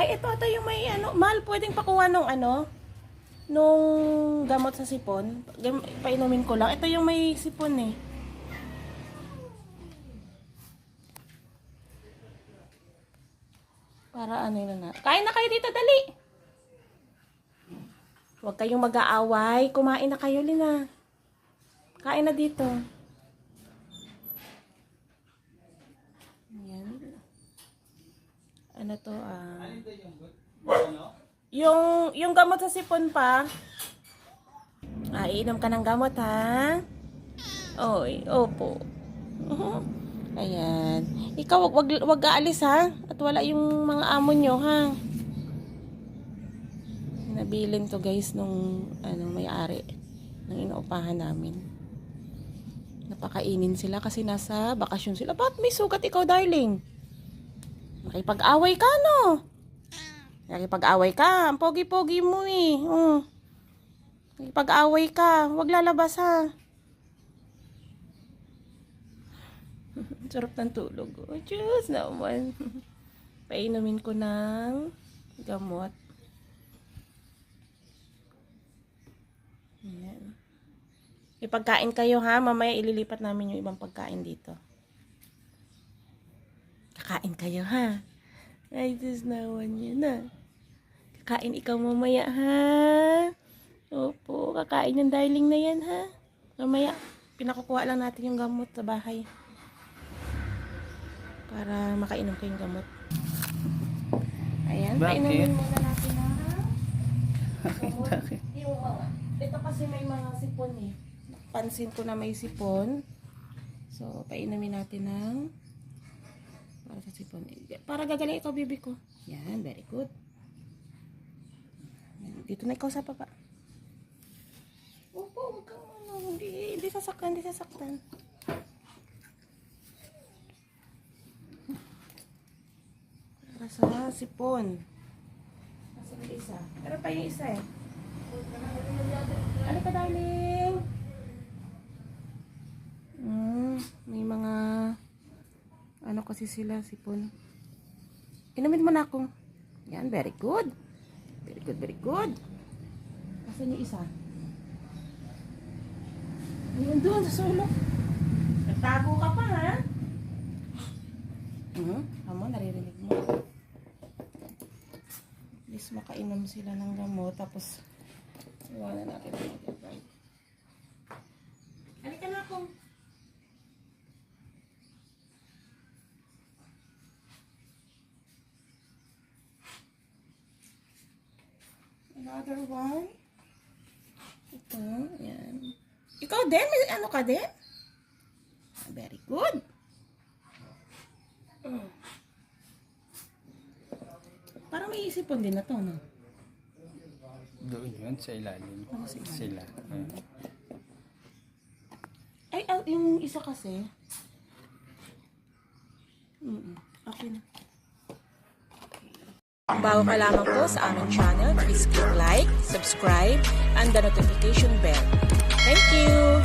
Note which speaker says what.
Speaker 1: Ay, ito, ito yung may ano. Mahal, pwedeng pakuha nung ano, nung gamot sa sipon. Gam- Painumin ko lang. Ito yung may sipon eh. Para ano yun na. Kain na kayo dito, dali. Huwag kayong mag-aaway. Kumain na kayo, Lina. Kain na dito. Ayan. Ano to, ah. Yung, yung gamot sa sipon pa. Ah, iinom ka ng gamot, ha? Oy, opo. Mhm. Ayan. Ikaw, wag, wag, wag aalis, ha? At wala yung mga amo nyo, ha? Nabilin to, guys, nung, ano, may-ari. Nung inuupahan namin. Napakainin sila kasi nasa bakasyon sila. Ba't may sugat ikaw, darling? Nakipag-away ka, no? Nakipag-away ka. Pogi-pogi mo, eh. Oh. Nakipag-away ka. Huwag lalabas, ha? Sarap ng tulog. Oh, Diyos naman. Painumin ko ng gamot. Ayan. Ipagkain kayo ha. Mamaya ililipat namin yung ibang pagkain dito. Kakain kayo ha. Ay, Diyos naman yun na. Kakain ikaw mamaya ha. Opo, kakain yung darling na yan ha. Mamaya, pinakukuha lang natin yung gamot sa bahay. Para makainom kayong gamot. Ayan,
Speaker 2: Bakit?
Speaker 1: painumin muna natin ha.
Speaker 2: Bakit?
Speaker 1: Yung mga, ito kasi may mga sipon eh. Pansin ko na may sipon. So, painumin natin ng para sa sipon. Para gagaling ikaw, bibi ko. Yan, very good. Dito na ikaw sa papa. Opo, huwag kang ano. Hindi, hindi sasaktan, hindi sasaktan. Para sa sipon. Nasa yung isa. Pero pa yung isa eh. Ano ka, darling? Mm, may mga ano kasi sila, sipon. Inumin mo na ako. Yan, very good. Very good, very good. Nasaan yung isa? Ayun doon, sa sulok. Nagtago ka pa, ha? Hmm? Amo, naririnig mo. At least makainom sila ng gamot, tapos iwanan natin ang Another one. Ito, yan. Ikaw din? May ano ka din? Ah, Very good. Mm. Parang may isipon din na to, no?
Speaker 2: Doon yun, sa ilalim.
Speaker 1: Ano sa ilalim?
Speaker 2: Sila. Ayan.
Speaker 1: Ay, ah, yung isa kasi. Mm Okay na. Bago ka lamang po sa aming channel, please click like, subscribe, and the notification bell. Thank you!